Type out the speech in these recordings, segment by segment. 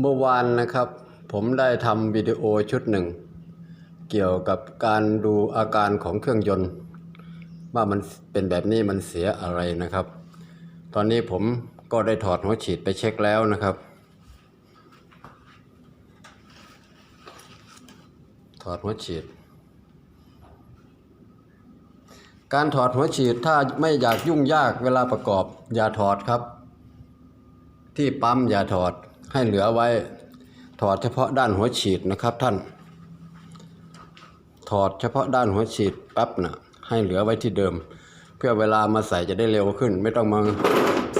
เมื่อวานนะครับ ผมได้ทำวิดีโอชุดหนึ่ง เกี่ยวกับการดูอาการของเครื่องยนต์ ว่ามันเป็นแบบนี้มันเสียอะไรนะครับ ตอนนี้ผมก็ได้ถอดหัวฉีดไปเช็คแล้วนะครับ ถอดหัวฉีด การถอดหัวฉีดถ้าไม่อยากยุ่งยากเวลาประกอบ อย่าถอดครับ ที่ปั๊มอย่าถอด ให้เหลือไว้ ถอดเฉพาะด้านหัวฉีดนะครับท่าน ถอดเฉพาะด้านหัวฉีดปั๊บนะให้เหลือไว้ที่เดิม เพื่อเวลามาใส่จะได้เร็วขึ้น ไม่ต้องมา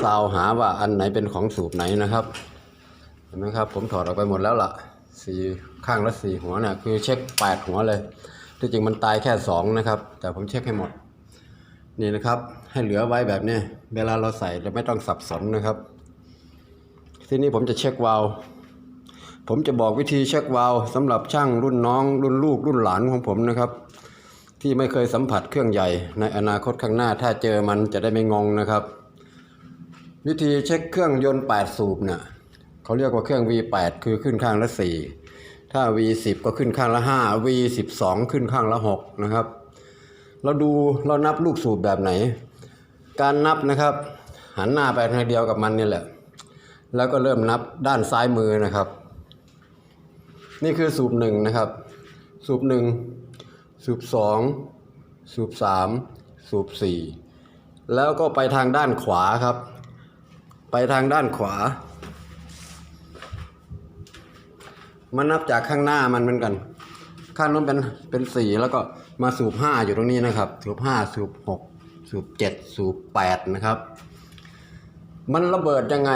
ซาวหาว่าอันไหนเป็นของสูบไหนนะครับเห็นไหมครับ ผมถอดออกไปหมดแล้วล่ะสี่ข้างละสี่หัวเนี่ยคือเช็คแปดหัวเลยที่จริงมันตายแค่สองนะครับ แต่ผมเช็คให้หมดนี่นะครับ ให้เหลือไว้แบบนี้ เวลาเราใส่จะไม่ต้องสับสนนะครับ ทีนี้ผมจะเช็ควาล์วผมจะบอกวิธีเช็ควาล์วสำหรับช่างรุ่นน้อง รุ่นลูกรุ่นหลานของผมนะครับ ที่ไม่เคยสัมผัสเครื่องใหญ่ ในอนาคตข้างหน้าถ้าเจอมันจะได้ไม่งงนะครับ วิธีเช็คเครื่องยนต์ 8 สูบเนี่ยเขาเรียกว่าเครื่อง V8 คือขึ้นข้างละ 4 ถ้า V10 ก็ขึ้นข้างละ 5 V12 ขึ้นข้างละ 6 นะครับ เราดูเรานับลูกสูบแบบไหน การนับนะครับ หันหน้าไปทางเดียวกับมันนี่แหละ แล้วก็เริ่มนับด้านซ้ายมือนะครับ นี่คือสูบหนึ่งนะครับ สูบหนึ่งสูบสองสูบสามสูบสี่แล้วก็ไปทางด้านขวาครับ ไปทางด้านขวา มันนับจากข้างหน้ามันเหมือนกัน ข้างนู้นเป็นเป็นสี่แล้วก็มาสูบห้าอยู่ตรงนี้นะครับ สูบห้าสูบหกสูบเจ็ดสูบแปดนะครับ มันระเบิดยังไง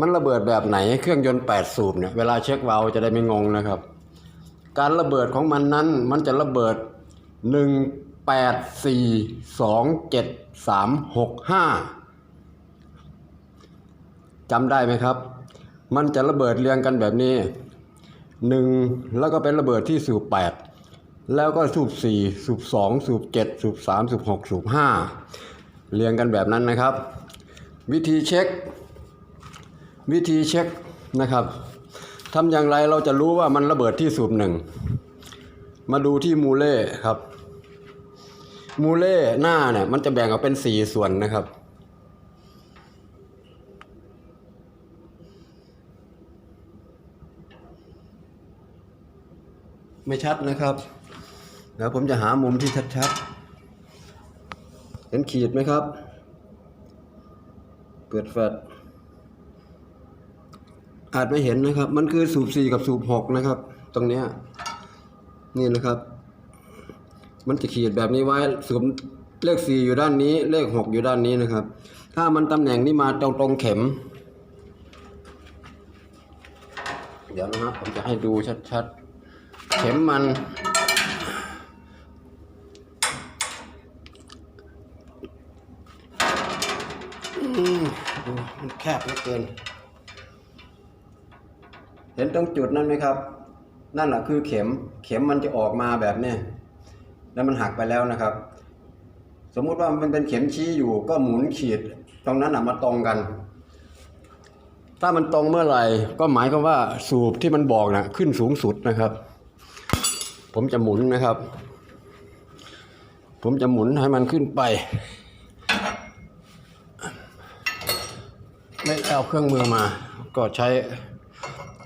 มันระเบิดแบบไหนเครื่องยนต์แปดสูบเนี่ยเวลาเช็คเวาล์วจะได้ไม่งงนะครับ การระเบิดของมันนั้นมันจะระเบิดหนึ่งแปดสี่สองเจ็ดสามหกห้าจำได้ไหมครับ มันจะระเบิดเรียงกันแบบนี้หนึ่งแล้วก็เป็นระเบิดที่สูบแปดแล้วก็สูบสี่สูบสองสูบเจ็ดสูบสามสูบหกสูบห้าเรียงกันแบบนั้นนะครับ วิธีเช็ค วิธีเช็คนะครับทำอย่างไรเราจะรู้ว่ามันระเบิดที่สูบหนึ่ง มาดูที่มูเล่ครับ มูเล่หน้าเนี่ยมันจะแบ่งออกเป็นสี่ส่วนนะครับ ไม่ชัดนะครับเดี๋ยวผมจะหามุมที่ชัดๆ เห็นขีดไหมครับ เปิดแฟลช อาจไม่เห็นนะครับ มันคือสูบสี่กับสูบหกนะครับ ตรงเนี้ยนี่นะครับ มันจะขีดแบบนี้ไว้สูบเลขสี่อยู่ด้านนี้ เลขหกอยู่ด้านนี้นะครับ ถ้ามันตำแหน่งนี้มาตรงตรงเข็ม เดี๋ยวนะครับผมจะให้ดูชัดๆ เข็มมันอืมดูมันแคบเหลือเกิน เห็นตรงจุดนั้นไหมครับ นั่นแหละคือเข็ม เข็มมันจะออกมาแบบนี้แล้วมันหักไปแล้วนะครับ สมมุติว่ามันเป็นเข็มชี้อยู่ ก็หมุนขีด ตรงนั้นอะมาตรงกัน ถ้ามันตรงเมื่อไหร่ ก็หมายความว่าสูบที่มันบอกนะขึ้นสูงสุดนะครับ ผมจะหมุนนะครับ ผมจะหมุนให้มันขึ้นไปไม่เอาเครื่องมือมา ก็ใช้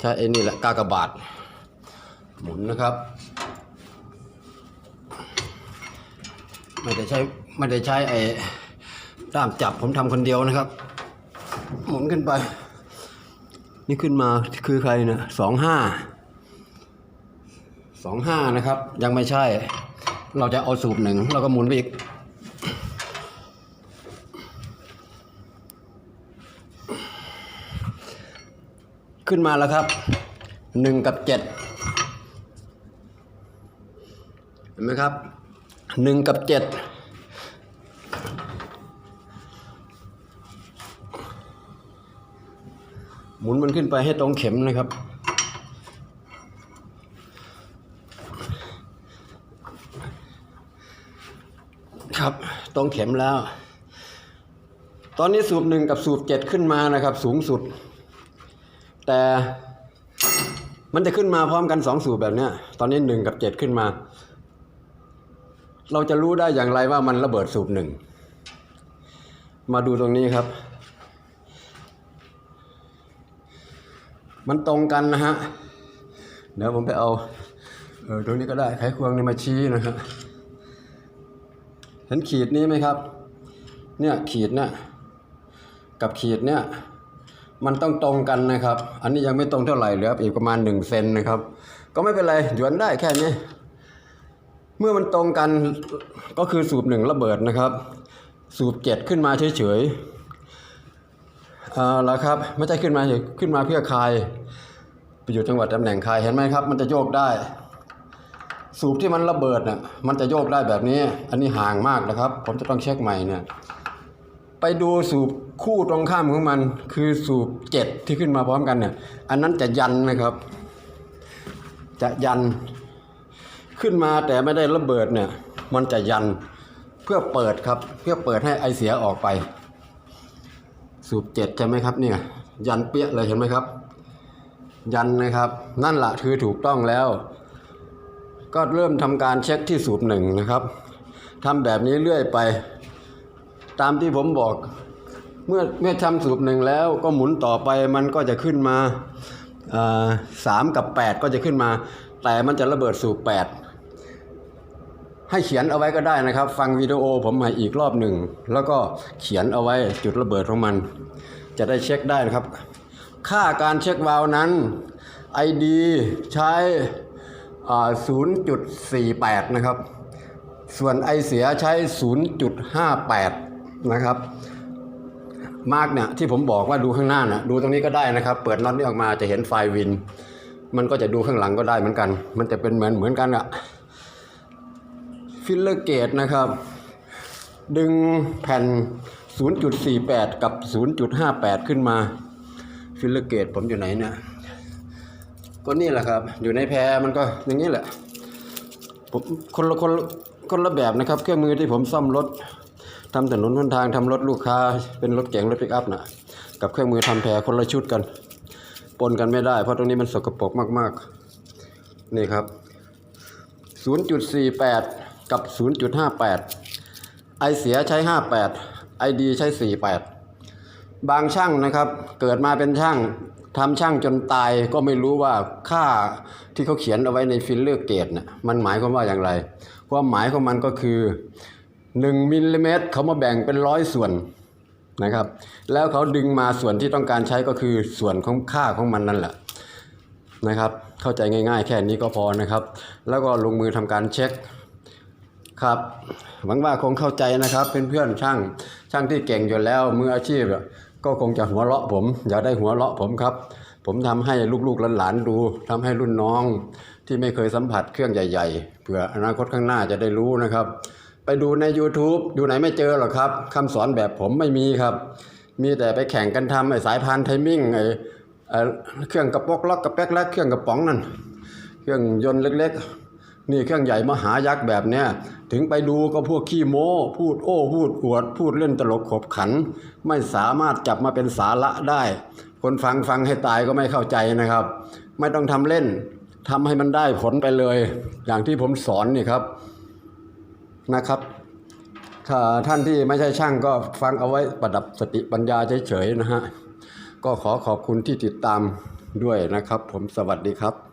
ใช้ไอ้นี่แหละกากบาทหมุนนะครับ ไม่ได้ใช้ไม่ได้ใช้ไอ้ด้ามจับผมทำคนเดียวนะครับ หมุนขึ้นไป นี่ขึ้นมาคือใครเนี่ยสองห้าสองห้านะครับ ยังไม่ใช่ เราจะเอาสูบหนึ่งเราก็หมุนไปอีก ขึ้นมาแล้วครับหนึ่งกับเจ็ดเห็นไหมครับหนึ่งกับเจ็ดหมุนมันขึ้นไปให้ตรงเข็มนะครับ ครับตรงเข็มแล้ว ตอนนี้สูบหนึ่งกับสูบเจ็ดขึ้นมานะครับ สูงสุด แต่มันจะขึ้นมาพร้อมกันสองสูบแบบเนี้ย ตอนนี้หนึ่งกับเจ็ดขึ้นมา เราจะรู้ได้อย่างไรว่ามันระเบิดสูบหนึ่ง มาดูตรงนี้ครับ มันตรงกันนะฮะ เดี๋ยวผมไปเอาเออตรงนี้ก็ได้ไขควงนี่มาชี้นะฮะเห็นขีดนี้ไหมครับ เนี่ยขีดเนี่ยกับขีดเนี่ย มันต้องตรงกันนะครับ อันนี้ยังไม่ตรงเท่าไหร่เหลืออีกประมาณหนึ่งเซนนะครับ ก็ไม่เป็นไรหยวนได้แค่นี้ เมื่อมันตรงกันก็คือสูบหนึ่งระเบิดนะครับ สูบเจ็ดขึ้นมาเฉยๆเอาละครับไม่ใช่ขึ้นมาเฉยขึ้นมาเพื่อคลายไปอยู่จังหวัดตำแหน่งคลายเห็นไหมครับ มันจะโยกได้ สูบที่มันระเบิดน่ะมันจะโยกได้แบบนี้ อันนี้ห่างมากนะครับ ผมจะต้องเช็คใหม่เนี่ย ไปดูสูบคู่ตรงข้ามของมัน คือสูบเจ็ดที่ขึ้นมาพร้อมกันเนี่ยอันนั้นจะยันนะครับ จะยันขึ้นมาแต่ไม่ได้ระเบิดเนี่ย มันจะยันเพื่อเปิดครับ เพื่อเปิดให้ไอเสียออกไป สูบเจ็ดใช่ไหมครับเนี่ย ยันเปี้ยเลยเห็นไหมครับ ยันนะครับ นั่นแหละคือถูกต้องแล้ว ก็เริ่มทำการเช็คที่สูบหนึ่งนะครับทำแบบนี้เรื่อยไป ตามที่ผมบอก เมื่อเมื่อทำสูบหนึ่งแล้วก็หมุนต่อไปมันก็จะขึ้นมาสามกับแปดก็จะขึ้นมา แต่มันจะระเบิดสูบแปดให้เขียนเอาไว้ก็ได้นะครับ ฟังวิดีโอผมม่อีกรอบหนึ่ง แล้วก็เขียนเอาไว้จุดระเบิดของมัน จะได้เช็คได้นะครับ ค่าการเช็ควาล์วนั้น ID ใช้อ่า0.48 นะครับ ส่วนไอเสียใช้ 0.58 นะครับ มาร์กเนี่ยที่ผมบอกว่าดูข้างหน้านะดูตรงนี้ก็ได้นะครับ เปิดน็อตนี้ออกมาจะเห็นไฟวิน มันก็จะดูข้างหลังก็ได้เหมือนกัน มันจะเป็นเหมือนเหมือนกันอะฟิลเลอร์เกตนะครับ ดึงแผ่น 0.48 กับ 0.58 ขึ้นมาฟิลเลอร์เกตผมอยู่ไหนเนี่ยก็นี่แหละครับ อยู่ในแพรมันก็อย่างนี้แหละผมคนละคนคนละแบบนะครับ เครื่องมือที่ผมซ่อมรถ ทำถนนหนทางทำรถลูกค้า เป็นรถเก๋งรถปิกอัพนะกับเครื่องมือทำแพรคนละชุดกัน ปนกันไม่ได้เพราะตรงนี้มันสกปรกมากๆ นี่ครับ 0.48 กับ 0.58 ไอเสียใช้ 58 ไอดีใช้ 48 บางช่างนะครับ เกิดมาเป็นช่างทำช่างจนตายก็ไม่รู้ว่าค่าที่เขาเขียนเอาไว้ในฟิลเลอร์เกตน่ะมันหมายความว่าอย่างไร ความหมายของมันก็คือ 1มิลลิเมตรเขามาแบ่งเป็นร้อยส่วนนะครับ แล้วเขาดึงมาส่วนที่ต้องการใช้ก็คือส่วนของค่าของมันนั่นแหละนะครับ เข้าใจง่ายๆ แค่นี้ก็พอนะครับ แล้วก็ลงมือทำการเช็คครับหวังว่าคงเข้าใจนะครับเพื่อนๆช่างช่างที่เก่งอยู่แล้วมืออาชีพก็คงจะหัวเราะผม อยากได้หัวเราะผมครับ ผมทำให้ลูกๆหลานๆดูทำให้รุ่นน้องที่ไม่เคยสัมผัสเครื่องใหญ่ ๆเผื่ออนาคตข้างหน้าจะได้รู้นะครับ ดูใน YouTube ดูไหนไม่เจอหรอกครับคำสอนแบบผมไม่มีครับ มีแต่ไปแข่งกันทำไอ้สายพานไทมิ่งไอ้เอ่อเครื่องกระปกล็อกกระแป๊กและเครื่องกระป๋องนั่นเครื่องยนต์เล็กๆ นี่เครื่องใหญ่มหายักษ์แบบเนี้ยถึงไปดูก็พวกขี้โม้พูดโอ้พูดอวด พูดเล่นตลกขบขัน ไม่สามารถจับมาเป็นสาระได้ คนฟังฟังให้ตายก็ไม่เข้าใจนะครับ ไม่ต้องทำเล่นทำให้มันได้ผลไปเลย อย่างที่ผมสอนนี่ครับ นะครับ ถ้าท่านที่ไม่ใช่ช่างก็ฟังเอาไว้ประดับสติปัญญาเฉยๆนะฮะ ก็ขอขอบคุณที่ติดตามด้วยนะครับ ผมสวัสดีครับ